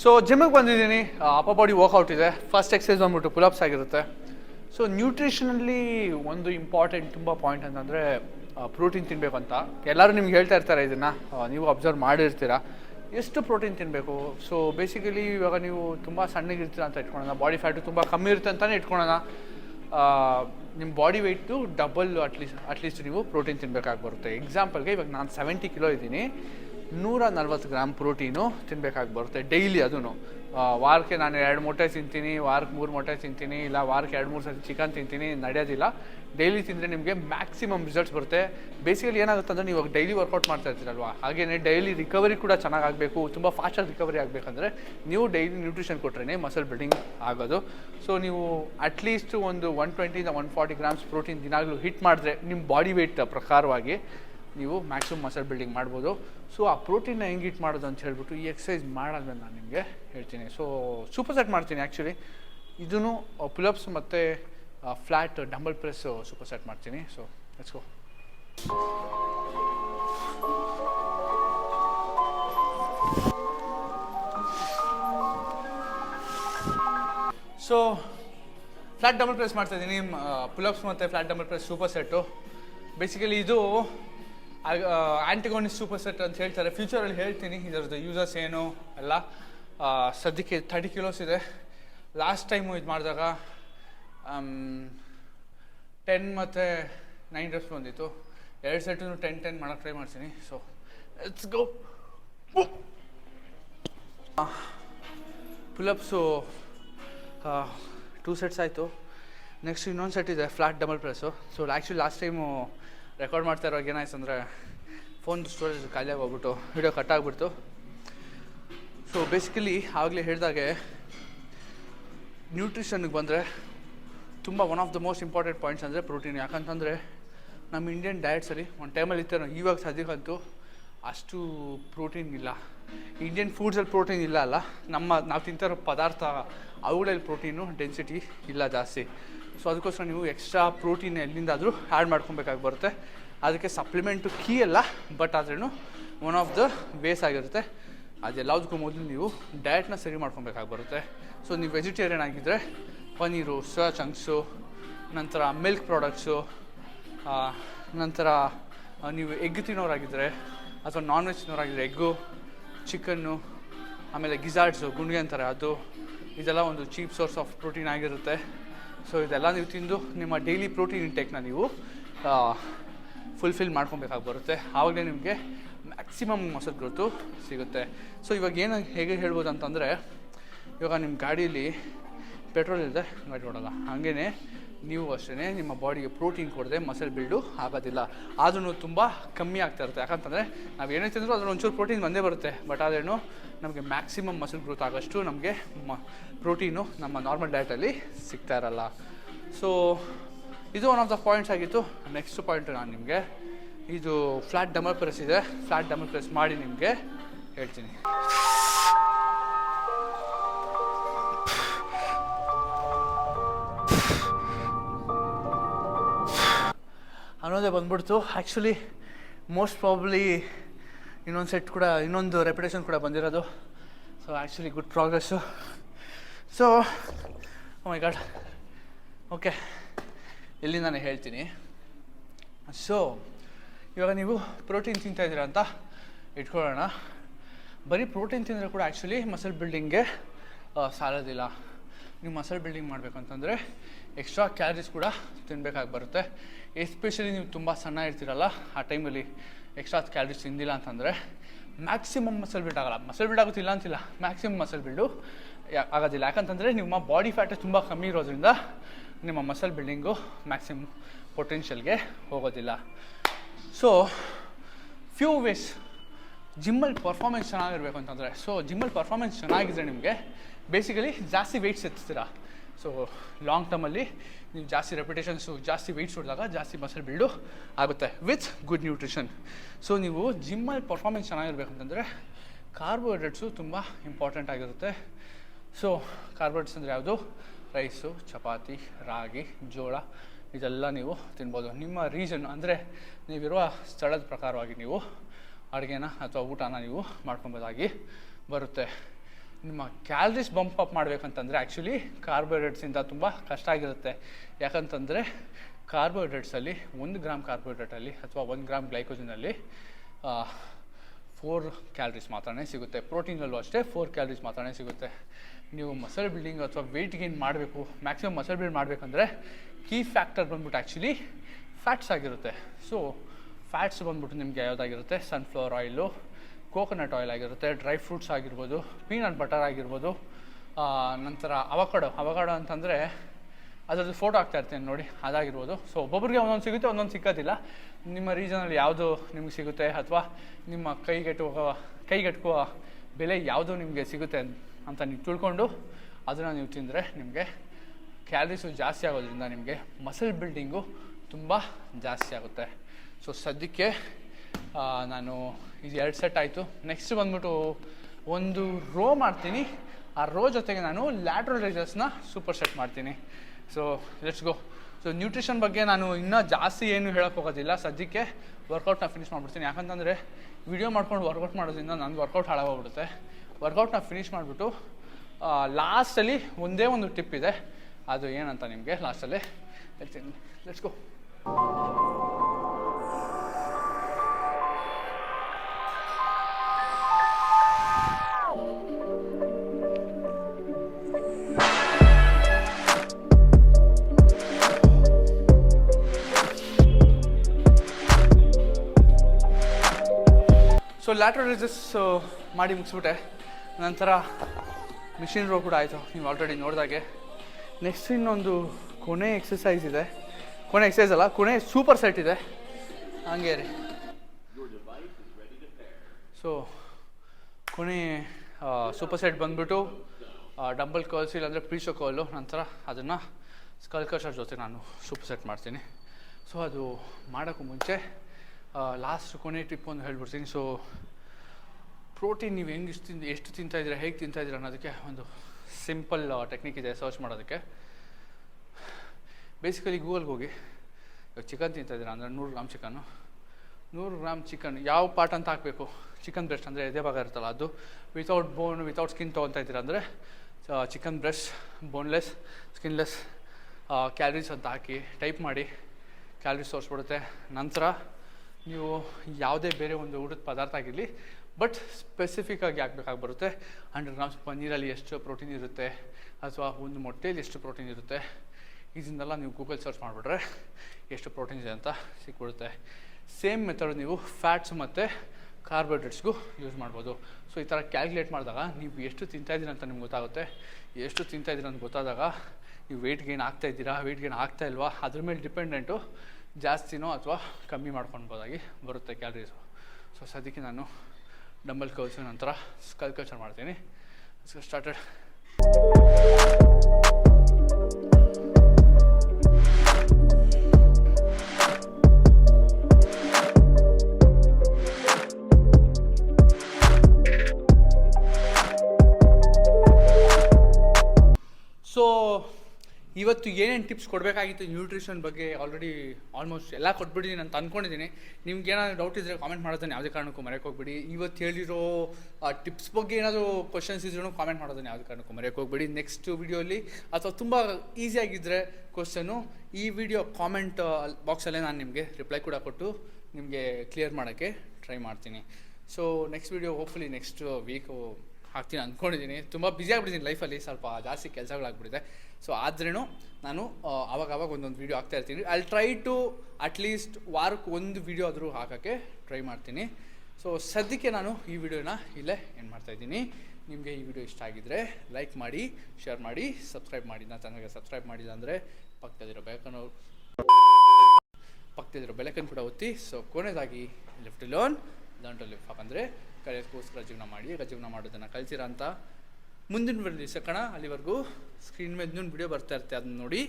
So ಜಿಮ್ಮಿಗೆ ಬಂದಿದ್ದೀನಿ. ಅಪ್ಪ ಬಾಡಿ ವರ್ಕೌಟ್ ಇದೆ. ಫಸ್ಟ್ ಎಕ್ಸಸೈಸ್ ಬಂದ್ಬಿಟ್ಟು ಪುಲಪ್ಸ್ ಆಗಿರುತ್ತೆ. ಸೊ ನ್ಯೂಟ್ರಿಷನಲ್ಲಿ ಒಂದು ಇಂಪಾರ್ಟೆಂಟ್ ತುಂಬ ಪಾಯಿಂಟ್ ಅಂತಂದರೆ ಪ್ರೋಟೀನ್ ತಿನ್ನಬೇಕು ಅಂತ. ಎಲ್ಲರೂ ನಿಮ್ಗೆ ಹೇಳ್ತಾ ಇರ್ತಾರೆ ಇದನ್ನು. ನೀವು ಅಬ್ಸರ್ವ್ ಮಾಡಿರ್ತೀರ. ಎಷ್ಟು ಪ್ರೋಟೀನ್ ತಿನ್ನಬೇಕು ಸೊ ಬೇಸಿಕಲಿ ಇವಾಗ ನೀವು ತುಂಬ ಸಣ್ಣಗಿರ್ತೀರ ಅಂತ ಇಟ್ಕೊಳೋಣ. ಬಾಡಿ ಫ್ಯಾಟು ತುಂಬ ಕಮ್ಮಿ ಇರುತ್ತೆ ಅಂತಲೇ ಇಟ್ಕೊಳೋಣ. ನಿಮ್ಮ body weight double at least at least ನೀವು ಪ್ರೋಟೀನ್ ತಿನ್ನಬೇಕಾಗಿ ಬರುತ್ತೆ. ಎಕ್ಸಾಂಪಲ್ಗೆ ಇವಾಗ ನಾನು ಸೆವೆಂಟಿ ಕಿಲೋ ಇದ್ದೀನಿ. ನೂರ ನಲ್ವತ್ತು ಗ್ರಾಮ್ ಪ್ರೋಟೀನು ತಿನ್ನಬೇಕಾಗಿ ಬರುತ್ತೆ ಡೈಲಿ ಅದೂ ವಾರಕ್ಕೆ ನಾನು ಎರಡು ಮೊಟ್ಟೆ ತಿಂತೀನಿ, ವಾರಕ್ಕೆ ಮೂರು ಮೊಟ್ಟೆ ತಿಂತೀನಿ, ಇಲ್ಲ ವಾರಕ್ಕೆ ಎರಡು ಮೂರು ಸತಿ ಚಿಕನ್ ತಿಂತೀನಿ, ನಡೆಯೋದಿಲ್ಲ. ಡೈಲಿ ತಿಂದರೆ ನಿಮಗೆ ಮ್ಯಾಕ್ಸಿಮಮ್ ರಿಸಲ್ಟ್ಸ್ ಬರುತ್ತೆ. ಬೇಸಿಕಲಿ ಏನಾಗುತ್ತೆ ಅಂದರೆ ನೀವು ಡೈಲಿ ವರ್ಕೌಟ್ ಮಾಡ್ತಾ ಇರ್ತೀರಲ್ವಾ? ಹಾಗೆಯೇ ಡೈಲಿ ರಿಕವರಿ ಕೂಡ ಚೆನ್ನಾಗಿ ಆಗಬೇಕು ತುಂಬ ಫಾಸ್ಟಾಗಿ ರಿಕವರಿ ಆಗಬೇಕಂದ್ರೆ ನೀವು ಡೈಲಿ ನ್ಯೂಟ್ರಿಷನ್ ಕೊಟ್ರೇ ಮಸಲ್ ಬಿಲ್ಡಿಂಗ್ ಆಗೋದು. ಸೊ ನೀವು ಅಟ್ಲೀಸ್ಟ್ ಒಂದು ಒನ್ ಟ್ವೆಂಟಿಯಿಂದ ಒನ್ ಫಾರ್ಟಿ ಗ್ರಾಮ್ಸ್ ಪ್ರೋಟೀನ್ ದಿನಾಗಲೂ ಹಿಟ್ ಮಾಡಿದ್ರೆ ನಿಮ್ಮ ಬಾಡಿ ವೆಯ್ಟ್ ಪ್ರಕಾರವಾಗಿ ನೀವು ಮ್ಯಾಕ್ಸಿಮಮ್ ಮಸಲ್ ಬಿಲ್ಡಿಂಗ್ ಮಾಡ್ಬೋದು. ಸೊ ಆ ಪ್ರೋಟೀನ್ನ ಹೆಂಗೆ ಇಟ್ ಮಾಡೋದು ಅಂತ ಹೇಳ್ಬಿಟ್ಟು ಈ ಎಕ್ಸಸೈಸ್ ಮಾಡೋದನ್ನು ನಾನು ನಿಮಗೆ ಹೇಳ್ತೀನಿ. ಸೊ ಸೂಪರ್ ಸೆಟ್ ಮಾಡ್ತೀನಿ ಆ್ಯಕ್ಚುಲಿ ಇದೂ ಪುಲಪ್ಸ್ ಮತ್ತು flat dumbbell press super set ಮಾಡ್ತೀನಿ. So let's go so flat dumbbell press ಮಾಡ್ತಾ ಇದ್ದೀನಿ ಪುಲಪ್ಸ್ ಮತ್ತು flat dumbbell press super set basically ಇದು ಆ್ಯಂಟಿಗೋನಿಸ್ ಸೂಪರ್ ಸೆಟ್ ಅಂತ ಹೇಳ್ತಾರೆ. ಫ್ಯೂಚರಲ್ಲಿ ಹೇಳ್ತೀನಿ, ಇದರದ್ದು ಯೂಸರ್ಸ್ ಏನು ಎಲ್ಲ. ಸದ್ಯಕ್ಕೆ ಥರ್ಟಿ ಕಿಲೋಸ್ ಇದೆ. ಲಾಸ್ಟ್ ಟೈಮು ಇದು ಮಾಡಿದಾಗ ಟೆನ್ ಮತ್ತು ನೈನ್ ಡ್ರೆಸ್ ಬಂದಿತ್ತು. ಎರಡು ಸೆಟು ಟೆನ್ ಟೆನ್ ಮಾಡೋಕ್ಕೆ ಟ್ರೈ ಮಾಡ್ತೀನಿ. So it's go pullups two sets ಆಯಿತು. ನೆಕ್ಸ್ಟ್ ಇನ್ನೊಂದು ಸೆಟ್ ಇದೆ flat dumbbell press so actually last time record ಮಾಡ್ತಾ ಇರೋ ಏನಾಯ್ತು ಅಂದರೆ ಫೋನ್ ಸ್ಟೋರೇಜ್ ಖಾಲಿಯಾಗಿ ಹೋಗ್ಬಿಟ್ಟು ವಿಡಿಯೋ ಕಟ್ ಆಗಿಬಿಡ್ತು. ಸೊ ಬೇಸಿಕಲಿ ಆಗಲೇ ಹೇಳಿದಾಗೆ ನ್ಯೂಟ್ರಿಷನ್ಗೆ ಬಂದರೆ ತುಂಬ one of the most important points ಅಂದರೆ ಪ್ರೋಟೀನ್ ಯಾಕಂತಂದರೆ ನಮ್ಮ ಇಂಡಿಯನ್ ಡಯಟ್ಸಲ್ಲಿ ಒಂದು ಟೈಮಲ್ಲಿ ಇತ್ತು ಇವಾಗ ಸದ್ಯಕ್ಕಂತೂ ಅಷ್ಟು ಪ್ರೋಟೀನ್ ಇಲ್ಲ. ಇಂಡಿಯನ್ ಫುಡ್ಸಲ್ಲಿ ಪ್ರೋಟೀನ್ ಇಲ್ಲ ಅಲ್ಲ. ನಮ್ಮ, ನಾವು ತಿಂತಿರೋ ಪದಾರ್ಥ, ಅವುಗಳಲ್ಲಿ ಪ್ರೋಟೀನು ಡೆನ್ಸಿಟಿ ಇಲ್ಲ ಜಾಸ್ತಿ. ಸೊ ಅದಕ್ಕೋಸ್ಕರ ನೀವು ಎಕ್ಸ್ಟ್ರಾ ಪ್ರೋಟೀನ್ ಎಲ್ಲಿಂದಾದರೂ ಆ್ಯಡ್ ಮಾಡ್ಕೊಬೇಕಾಗಿ ಬರುತ್ತೆ. ಅದಕ್ಕೆ ಸಪ್ಲಿಮೆಂಟು ಕೀ ಅಲ್ಲ ಬಟ್ ಆದ್ರೂ ಒನ್ ಆಫ್ ದ ಬೇಸ್ ಆಗಿರುತ್ತೆ. ಅದೆಲ್ಲದಕ್ಕೂ ಮೊದಲು ನೀವು ಡಯಟ್ನ ಸರಿ ಮಾಡ್ಕೊಬೇಕಾಗಿ ಬರುತ್ತೆ. ಸೊ ನೀವು ವೆಜಿಟೇರಿಯನ್ ಆಗಿದ್ದರೆ ಪನ್ನೀರು ಸೋಯಾ ಚಂಕ್ಸು ನಂತರ ಮಿಲ್ಕ್ ಪ್ರಾಡಕ್ಟ್ಸು ನಂತರ ನೀವು ಎಗ್ ತಿನ್ನೋರಾಗಿದ್ದರೆ ಅಥವಾ ನಾನ್ ವೆಜ್ ತಿನ್ನೋರಾಗಿದ್ದರೆ ಎಗ್ಗು ಚಿಕನ್ನು ಆಮೇಲೆ ಗಿಝಾರ್ಟ್ಸು ಗುಂಡಿಗೆ ಅಂತಾರೆ, ಅದು, ಇದೆಲ್ಲ ಒಂದು ಚೀಪ್ ಸೋರ್ಸ್ ಆಫ್ ಪ್ರೋಟೀನ್ ಆಗಿರುತ್ತೆ. ಸೊ ಇದೆಲ್ಲ ನೀವು ತಿಂದು ನಿಮ್ಮ ಡೈಲಿ ಪ್ರೋಟೀನ್ ಇಂಟೇಕ್ನ ನೀವು ಫುಲ್ಫಿಲ್ ಮಾಡ್ಕೊಬೇಕಾಗಿ ಬರುತ್ತೆ. ಆವಾಗಲೇ ನಿಮಗೆ ಮ್ಯಾಕ್ಸಿಮಮ್ ಮಸಲ್ ಗ್ರೋತು ಸಿಗುತ್ತೆ. ಸೊ ಇವಾಗ ಏನು ಹೇಗೆ ಹೇಳ್ಬೋದು ಅಂತಂದರೆ ಇವಾಗ ನಿಮ್ಮ ಗಾಡೀಲಿ ಪೆಟ್ರೋಲ್ ಇಲ್ಲದೆ ಗಾಡಿ ಓಡೋಲ್ಲ ಹಾಗೇ ನೀವು ಅಷ್ಟೇ ನಿಮ್ಮ ಬಾಡಿಗೆ ಪ್ರೋಟೀನ್ ಕೊಡದೆ ಮಸಲ್ ಬಿಲ್ಡು ಆಗೋದಿಲ್ಲ. ಆದ್ರೂ ತುಂಬ ಕಮ್ಮಿ ಆಗ್ತಾ ಇರುತ್ತೆ. ಯಾಕಂತಂದರೆ ನಾವು ಏನೇ ತಿಂದರೂ ಅದ್ರ ಒಂಚೂರು ಪ್ರೋಟೀನ್ ಬಂದೇ ಬರುತ್ತೆ. ಬಟ್ ಆದ್ರೇನು ನಮಗೆ ಮ್ಯಾಕ್ಸಿಮಮ್ ಮಸಲ್ ಗ್ರೋತ್ ಆಗೋಷ್ಟು ನಮಗೆ ಮ, ಪ್ರೋಟೀನು ನಮ್ಮ ನಾರ್ಮಲ್ ಡಯಟಲ್ಲಿ ಸಿಗ್ತಾ ಇರಲ್ಲ. ಸೊ, ಇದು ಒನ್ ಆಫ್ ದ ಪಾಯಿಂಟ್ಸ್ ಆಗಿತ್ತು. ನೆಕ್ಸ್ಟ್ ಪಾಯಿಂಟ್ ನಾನು ನಿಮಗೆ. ಇದು ಫ್ಲ್ಯಾಟ್ ಡಮಲ್ ಪ್ರೆಸ್ ಇದೆ. ಫ್ಲ್ಯಾಟ್ ಡಮಲ್ ಪ್ರೆಸ್ ಮಾಡಿ ನಿಮಗೆ ಹೇಳ್ತೀನಿ. ಅನ್ನೋದೇ ಬಂದ್ಬಿಡ್ತು. ಆ್ಯಕ್ಚುಲಿ ಮೋಸ್ಟ್ ಪ್ರಾಬ್ಲಿ ಇನ್ನೊಂದು ಸೆಟ್ ಕೂಡ, ಇನ್ನೊಂದು ರೆಪ್ಯುಟೇಷನ್ ಕೂಡ ಬಂದಿರೋದು. So actually good progress so my god okay ಇಲ್ಲಿ ನಾನು ಹೇಳ್ತೀನಿ. ಸೊ ಇವಾಗ ನೀವು ಪ್ರೋಟೀನ್ ತಿಂತಾ ಇದ್ದೀರಾ ಅಂತ ಇಟ್ಕೊಳ್ಳೋಣ. ಬರೀ ಪ್ರೋಟೀನ್ ತಿಂದರೆ ಕೂಡ ಆ್ಯಕ್ಚುಲಿ ಮಸಲ್ ಬಿಲ್ಡಿಂಗ್ಗೆ ಸಾಲೋದಿಲ್ಲ. ನೀವು ಮಸಲ್ ಬಿಲ್ಡಿಂಗ್ ಮಾಡಬೇಕಂತಂದರೆ ಎಕ್ಸ್ಟ್ರಾ ಕ್ಯಾಲರೀಸ್ ಕೂಡ ತಿನ್ನಬೇಕಾಗಿ ಬರುತ್ತೆ. ಎಸ್ಪೆಷಲಿ ನೀವು ತುಂಬ ಸಣ್ಣ ಇರ್ತೀರಲ್ಲ, ಆ ಟೈಮಲ್ಲಿ ಎಕ್ಸ್ಟ್ರಾ ಕ್ಯಾಲರೀಸ್ ತಿಂದಿಲ್ಲ ಅಂತಂದರೆ ಮ್ಯಾಕ್ಸಿಮಮ್ ಮಸಲ್ ಬಿಲ್ಡ್ ಆಗಲ್ಲ. ಮಸಲ್ ಬಿಲ್ಡ್ ಆಗುತ್ತಿಲ್ಲ ಅಂತಿಲ್ಲ. ಮ್ಯಾಕ್ಸಿಮಮ್ ಮಸಲ್ ಬಿಲ್ಡು ಆಗೋದಿಲ್ಲ. ಯಾಕಂತಂದರೆ ನಿಮ್ಮ ಬಾಡಿ ಫ್ಯಾಟ್ ತುಂಬ ಕಮ್ಮಿ ಇರೋದ್ರಿಂದ ನಿಮ್ಮ ಮಸಲ್ ಬಿಲ್ಡಿಂಗು ಮ್ಯಾಕ್ಸಿಮಮ್ ಪೊಟೆನ್ಷಿಯಲ್ಗೆ ಹೋಗೋದಿಲ್ಲ. ಸೊ ಫ್ಯೂ ವೇಸ್ ಜಿಮ್ಮಲ್ಲಿ ಪರ್ಫಾರ್ಮೆನ್ಸ್ ಚೆನ್ನಾಗಿರ್ಬೇಕು ಅಂತಂದರೆ ಸೊ ಜಿಮ್ಮಲ್ಲಿ ಪರ್ಫಾರ್ಮೆನ್ಸ್ ಚೆನ್ನಾಗಿದ್ರೆ ನಿಮಗೆ ಬೇಸಿಕಲಿ ಜಾಸ್ತಿ ವೆಯ್ಟ್ಸ್ ಎತ್ತೀರಾ ಸೊ ಲಾಂಗ್ ಟರ್ಮಲ್ಲಿ ನೀವು ಜಾಸ್ತಿ ರೆಪ್ಯುಟೇಷನ್ಸು ಜಾಸ್ತಿ ವೆಯ್ಟ್ಸ್ ಹೊಡೆದಾಗ ಜಾಸ್ತಿ ಮಸಲ್ ಬಿಲ್ಡು ಆಗುತ್ತೆ ವಿತ್ ಗುಡ್ ನ್ಯೂಟ್ರಿಷನ್ ಸೊ ನೀವು ಜಿಮ್ಮಲ್ಲಿ ಪರ್ಫಾರ್ಮೆನ್ಸ್ ಚೆನ್ನಾಗಿರ್ಬೇಕು ಅಂತಂದರೆ ಕಾರ್ಬೋಹೈಡ್ರೇಟ್ಸು ತುಂಬ ಇಂಪಾರ್ಟೆಂಟ್ ಆಗಿರುತ್ತೆ. ಸೊ ಕಾರ್ಬೋಹೈಡ್ರೇಟ್ಸ್ ಅಂದರೆ ಯಾವುದು? ರೈಸು ಚಪಾತಿ, ರಾಗಿ, ಜೋಳ, ಇದೆಲ್ಲ ನೀವು ತಿನ್ಬೋದು. ನಿಮ್ಮ ರೀಸನ್ ಅಂದರೆ ನೀವಿರುವ ಸ್ಥಳದ ಪ್ರಕಾರವಾಗಿ ನೀವು ಅಡುಗೆನ ಅಥವಾ ಊಟನ ನೀವು ಮಾಡ್ಕೊಬೋದಾಗಿ ಬರುತ್ತೆ. ನಿಮ್ಮ ಕ್ಯಾಲ್ರೀಸ್ ಬಂಪ್ ಅಪ್ ಮಾಡಬೇಕಂತಂದರೆ ಆ್ಯಕ್ಚುಲಿ ಕಾರ್ಬೋಹೈಡ್ರೇಟ್ಸಿಂದ ತುಂಬ ಕಷ್ಟ ಆಗಿರುತ್ತೆ. ಯಾಕಂತಂದರೆ ಕಾರ್ಬೋಹೈಡ್ರೇಟ್ಸಲ್ಲಿ ಒಂದು ಗ್ರಾಮ್ ಕಾರ್ಬೋಹೈಡ್ರೇಟಲ್ಲಿ ಅಥವಾ ಒಂದು ಗ್ರಾಮ್ ಗ್ಲೈಕೋಜನಲ್ಲಿ ಫೋರ್ ಕ್ಯಾಲ್ರೀಸ್ ಮಾತ್ರನೇ ಸಿಗುತ್ತೆ. ಪ್ರೋಟೀನಲ್ಲೂ ಅಷ್ಟೇ ಫೋರ್ ಕ್ಯಾಲ್ರೀಸ್ ಮಾತ್ರನೇ ಸಿಗುತ್ತೆ. ನೀವು ಮಸಲ್ ಬಿಲ್ಡಿಂಗ್ ಅಥವಾ ವೆಯ್ಟ್ ಗೇನ್ ಮಾಡಬೇಕು ಮ್ಯಾಕ್ಸಿಮಮ್ ಮಸಲ್ ಬಿಲ್ಡ್ ಮಾಡಬೇಕಂದ್ರೆ ಕೀ ಫ್ಯಾಕ್ಟರ್ ಬಂದ್ಬಿಟ್ಟು ಆ್ಯಕ್ಚುಲಿ ಫ್ಯಾಟ್ಸ್ ಆಗಿರುತ್ತೆ. ಸೊ ಫ್ಯಾಟ್ಸ್ ಬಂದ್ಬಿಟ್ಟು ನಿಮಗೆ ಯಾವುದಾಗಿರುತ್ತೆ? ಸನ್ಫ್ಲವರ್ ಆಯಿಲು ಕೋಕೋನಟ್ ಆಯಿಲ್ ಆಗಿರುತ್ತೆ, ಡ್ರೈ ಫ್ರೂಟ್ಸ್ ಆಗಿರ್ಬೋದು, ಪೀನಟ್ ಬಟರ್ ಆಗಿರ್ಬೋದು ನಂತರ ಅವಕಾಡೋ. ಅವಕಾಡೋ ಅಂತಂದರೆ ಅದರದ್ದು ಫೋಟೋ ಹಾಕ್ತಾ ಇರ್ತೀನಿ ನೋಡಿ, ಅದಾಗಿರ್ಬೋದು. ಸೊ ಒಬ್ಬೊಬ್ಬರಿಗೆ ಒಂದೊಂದು ಸಿಗುತ್ತೆ, ಒಂದೊಂದು ಸಿಕ್ಕೋದಿಲ್ಲ. ನಿಮ್ಮ ರೀಜನಲ್ಲಿ ಯಾವುದು ನಿಮ್ಗೆ ಸಿಗುತ್ತೆ ಅಥವಾ ನಿಮ್ಮ ಕೈಗೆಟುವ ಕೈಗೆಟುಕುವ ಬೆಲೆ ಯಾವುದು ನಿಮಗೆ ಸಿಗುತ್ತೆ ಅಂತ ನೀವು ತಿಳ್ಕೊಂಡು ಅದನ್ನು ನೀವು ತಿಂದರೆ ನಿಮಗೆ ಕ್ಯಾಲರೀಸು ಜಾಸ್ತಿ ಆಗೋದ್ರಿಂದ ನಿಮಗೆ ಮಸಲ್ ಬಿಲ್ಡಿಂಗು ತುಂಬ ಜಾಸ್ತಿ ಆಗುತ್ತೆ. ಸೊ ಸದ್ಯಕ್ಕೆ ನಾನು ಇದು ಎರಡು ಸೆಟ್ ಆಯಿತು. ನೆಕ್ಸ್ಟ್ ಬಂದ್ಬಿಟ್ಟು ಒಂದು ರೋ ಮಾಡ್ತೀನಿ. ಆ ರೋ ಜೊತೆಗೆ ನಾನು ಲ್ಯಾಟ್ರಲ್ ರೈಸಸ್ನ ಸೂಪರ್ ಸೆಟ್ ಮಾಡ್ತೀನಿ. So let's go so nutrition ಬಗ್ಗೆ ನಾನು ಇನ್ನೂ ಜಾಸ್ತಿ ಏನು ಹೇಳೋಕ್ಕೆ ಹೋಗೋದಿಲ್ಲ. ಸದ್ಯಕ್ಕೆ ವರ್ಕೌಟ್ನ ಫಿನಿಷ್ ಮಾಡ್ಬಿಡ್ತೀನಿ. ಯಾಕಂತಂದರೆ ವಿಡಿಯೋ ಮಾಡ್ಕೊಂಡು ವರ್ಕೌಟ್ ಮಾಡೋದ್ರಿಂದ ನನ್ನ ವರ್ಕೌಟ್ ಹಾಳಾಗೋಗ್ಬಿಡುತ್ತೆ. ವರ್ಕೌಟ್ನ ಫಿನಿಷ್ ಮಾಡಿಬಿಟ್ಟು ಲಾಸ್ಟಲ್ಲಿ ಒಂದೇ ಒಂದು ಟಿಪ್ ಇದೆ. ಅದು ಏನಂತ ನಿಮಗೆ? ಲಾಸ್ಟಲ್ಲಿ ಹೇಳ್ತೀನಿ let's go so lateral raises ಮಾಡಿ ಮುಗಿಸ್ಬಿಟ್ಟೆ. ನಂತರ ಮಿಷಿನ್ ರೋ ಕೂಡ ಆಯಿತು, ನೀವು ಆಲ್ರೆಡಿ ನೋಡಿದಾಗೆ. ನೆಕ್ಸ್ಟ್ ಇನ್ನೊಂದು ಕೊನೆ ಎಕ್ಸಸೈಸ್ ಇದೆ. ಕೊನೆ ಎಕ್ಸಸೈಸ್ ಅಲ್ಲ, ಕೊನೆ ಸೂಪರ್ ಸೆಟ್ ಇದೆ. ಹಂಗೆ ರೀ. ಸೊ ಕೊನೆ ಸೂಪರ್ ಸೆಟ್ ಬಂದ್ಬಿಟ್ಟು ಡಂಬಲ್ ಕರ್ಲ್ಸ್ ಇಲ್ಲಾಂದರೆ ಪೀಸೋ ಕರ್ಲು ನಂತರ ಅದನ್ನು ಸ್ಕಲ್ಕರ್ಷರ್ ಜೊತೆ ನಾನು ಸೂಪರ್ ಸೆಟ್ ಮಾಡ್ತೀನಿ. ಸೊ ಅದು ಮಾಡೋಕ್ಕೂ ಮುಂಚೆ ಲಾಸ್ಟ್ ಕೊನೆ ಟಿಪ್ ಒಂದು ಹೇಳ್ಬಿಡ್ತೀನಿ. ಸೊ ಪ್ರೋಟೀನ್ ನೀವು ಹೆಂಗೆ ಇಷ್ಟು ತಿಂದು, ಎಷ್ಟು ತಿಂತಾ ಇದ್ದೀರಾ, ಹೇಗೆ ತಿಂತಾ ಇದ್ದೀರಾ ಅನ್ನೋದಕ್ಕೆ ಒಂದು ಸಿಂಪಲ್ ಟೆಕ್ನಿಕ್ ಇದೆ ಸರ್ಚ್ ಮಾಡೋದಕ್ಕೆ. ಬೇಸಿಕಲಿ ಗೂಗಲ್ಗೆ ಹೋಗಿ, ಇವಾಗ ಚಿಕನ್ ತಿಂತಾ ಇದ್ದೀರಾ ಅಂದರೆ ನೂರು ಗ್ರಾಮ್ ಚಿಕನ್ನು ನೂರು ಗ್ರಾಮ್ ಚಿಕನ್ ಯಾವ ಪಾರ್ಟ್ ಅಂತ ಹಾಕಬೇಕು? ಚಿಕನ್ ಬ್ರೆಸ್ಟ್ ಅಂದರೆ ಎದೆ ಭಾಗ ಇರುತ್ತಲ್ಲ ಅದು. ವಿತೌಟ್ ಬೋನ್ ವಿತೌಟ್ ಸ್ಕಿನ್ ತೊಗೊತಾ ಇದ್ದೀರಾ ಅಂದರೆ chicken breast boneless skinless calories ಅಂತ ಹಾಕಿ ಟೈಪ್ ಮಾಡಿ ಕ್ಯಾಲರೀಸ್ ತೋರಿಸ್ಬಿಡುತ್ತೆ. ನಂತರ ನೀವು ಯಾವುದೇ ಬೇರೆ ಒಂದು ಊಟದ ಪದಾರ್ಥ ಆಗಿರಲಿ ಬಟ್ ಸ್ಪೆಸಿಫಿಕ್ಕಾಗಿ ಹಾಕ್ಬೇಕಾಗಿ ಬರುತ್ತೆ. ಹಂಡ್ರೆಡ್ ಗ್ರಾಮ್ಸ್ ಪನ್ನೀರಲ್ಲಿ ಎಷ್ಟು ಪ್ರೋಟೀನ್ ಇರುತ್ತೆ, ಅಥವಾ ಒಂದು ಮೊಟ್ಟೆಯಲ್ಲಿ ಎಷ್ಟು ಪ್ರೋಟೀನ್ ಇರುತ್ತೆ ಇದನ್ನೆಲ್ಲ ನೀವು ಗೂಗಲ್ ಸರ್ಚ್ ಮಾಡಿಬಿಟ್ರೆ ಎಷ್ಟು ಪ್ರೋಟೀನ್ ಇದೆ ಅಂತ ಸಿಕ್ಬಿಡುತ್ತೆ. ಸೇಮ್ ಮೆಥಡ್ ನೀವು ಫ್ಯಾಟ್ಸ್ ಮತ್ತು ಕಾರ್ಬೋಹೈಡ್ರೇಟ್ಸ್ಗೂ ಯೂಸ್ ಮಾಡ್ಬೋದು. ಸೊ ಈ ಥರ ಕ್ಯಾಲ್ಕುಲೇಟ್ ಮಾಡಿದಾಗ ನೀವು ಎಷ್ಟು ತಿಂತಾ ಇದ್ದೀರ ಅಂತ ನಿಮ್ಗೆ ಗೊತ್ತಾಗುತ್ತೆ. ಎಷ್ಟು ತಿಂತಾ ಇದ್ದೀರ ಅಂತ ಗೊತ್ತಾದಾಗ, ನೀವು ವೆಯ್ಟ್ ಗೇನ್ ಆಗ್ತಾ ಇದ್ದೀರಾ ವೆಯ್ಟ್ ಗೇನ್ ಆಗ್ತಾ ಇಲ್ವಾ, ಅದ್ರ ಮೇಲೆ ಡಿಪೆಂಡೆಂಟು ಜಾಸ್ತಿನೋ ಅಥವಾ ಕಮ್ಮಿ ಮಾಡ್ಕೊಳ್ಬೋದಾಗಿ ಬರುತ್ತೆ ಕ್ಯಾಲರೀಸು ಸೊ ಸದ್ಯಕ್ಕೆ ನಾನು ಡಂಬಲ್ ಕಲ್ಸು ನಂತರ ಸ್ಕಲ್ ಕಲ್ಚರ್ ಮಾಡ್ತೀನಿ. ಸ್ಟಾರ್ಟೆಡ್ ಇವತ್ತು ಏನೇನು ಟಿಪ್ಸ್ ಕೊಡಬೇಕಾಗಿತ್ತು ನ್ಯೂಟ್ರಿಷನ್ ಬಗ್ಗೆ? ಆಲ್ರೆಡಿ ಆಲ್ಮೋಸ್ಟ್ ಎಲ್ಲ ಕೊಟ್ಬಿಟ್ಟಿದ್ದೀನಿ ಅಂತ ಅಂದ್ಕೊಂಡಿದ್ದೀನಿ ನಿಮ್ಗೆ ಏನಾದರೂ ಡೌಟ್ ಇದ್ದರೆ ಕಾಮೆಂಟ್ ಮಾಡೋದನ್ನ ಯಾವುದೇ ಕಾರಣಕ್ಕೂ ಮರೆಯಕ್ಕೆ ಹೋಗ್ಬೇಡಿ. ಇವತ್ತು ಹೇಳಿರೋ ಟಿಪ್ಸ್ ಬಗ್ಗೆ ಏನಾದರೂ ಕ್ವಶನ್ಸ್ ಇದ್ರೂ ಕಾಮೆಂಟ್ ಮಾಡೋದನ್ನ ಯಾವುದೇ ಕಾರಣಕ್ಕೂ ಮರೆಯಕ್ಕೆ ಹೋಗ್ಬೇಡಿ. ನೆಕ್ಸ್ಟ್ ವಿಡಿಯೋಲಿ ಅಥವಾ ತುಂಬ ಈಸಿಯಾಗಿದ್ದರೆ ಕ್ವಶನು ಈ ವಿಡಿಯೋ ಕಾಮೆಂಟ್ ಬಾಕ್ಸಲ್ಲೇ ನಾನು ನಿಮಗೆ ರಿಪ್ಲೈ ಕೂಡ ಕೊಟ್ಟು ನಿಮಗೆ ಕ್ಲಿಯರ್ ಮಾಡೋಕ್ಕೆ ಟ್ರೈ ಮಾಡ್ತೀನಿ. So next video hopefully next week ಹಾಕ್ತೀನಿ ಅಂದ್ಕೊಂಡಿದ್ದೀನಿ ತುಂಬ ಬ್ಯುಸಿ ಆಗಿಬಿಟ್ಟಿದ್ದೀನಿ ಲೈಫಲ್ಲಿ ಸ್ವಲ್ಪ ಜಾಸ್ತಿ ಕೆಲಸಗಳಾಗ್ಬಿಟ್ಟಿದೆ. ಸೊ ಆದ್ರೂ ನಾನು ಆ, ಅವಾಗ ಅವಾಗ ಒಂದೊಂದು ವೀಡಿಯೋ ಹಾಕ್ತಾ ಇರ್ತೀನಿ. ಐ ಟ್ರೈ ಟು ಅಟ್ಲೀಸ್ಟ್ ವಾರಕ್ಕೆ ಒಂದು ವೀಡಿಯೋ ಆದರೂ ಹಾಕೋಕ್ಕೆ ಟ್ರೈ ಮಾಡ್ತೀನಿ. ಸೊ ಸದ್ಯಕ್ಕೆ ನಾನು ಈ ವಿಡಿಯೋನ ಇಲ್ಲೇ ಏನು ಮಾಡ್ತಾಯಿದ್ದೀನಿ ನಿಮಗೆ ಈ ವಿಡಿಯೋ ಇಷ್ಟ ಆಗಿದ್ದರೆ ಲೈಕ್ ಮಾಡಿ ಶೇರ್ ಮಾಡಿ ಸಬ್ಸ್ಕ್ರೈಬ್ ಮಾಡಿ. ನಾನು ಚಾನಲ್ಗೆ ಸಬ್ಸ್ಕ್ರೈಬ್ ಮಾಡಿಲ್ಲ ಅಂದರೆ ಪಕ್ಕದಲ್ಲಿರೋ ಬೆಳಕನ್ನು ಪಕ್ಕದಲ್ಲಿರೋ ಬೆಳಕನ್ನು ಕೂಡ ಒತ್ತಿ. ಸೊ ಕೊನೆಯದಾಗಿ ಲೆಫ್ಟ್ ಲೋನ್ ದಂಟು ಲಿವ್ ಅಂದರೆ ಜೀವನ ಮಾಡಿ ಈಗ ಜೀವನ ಮಾಡೋದನ್ನು ಕಲ್ತಿರ ಅಂತ ಮುಂದಿನ ದಿವಸ ಕಣ ಅಲ್ಲಿವರೆಗೂ ಸ್ಕ್ರೀನ್ ಮೇಲೆ ಇನ್ನೊಂದು ವಿಡಿಯೋ ಬರ್ತಾ ಇರುತ್ತೆ, ಅದನ್ನ ನೋಡಿ.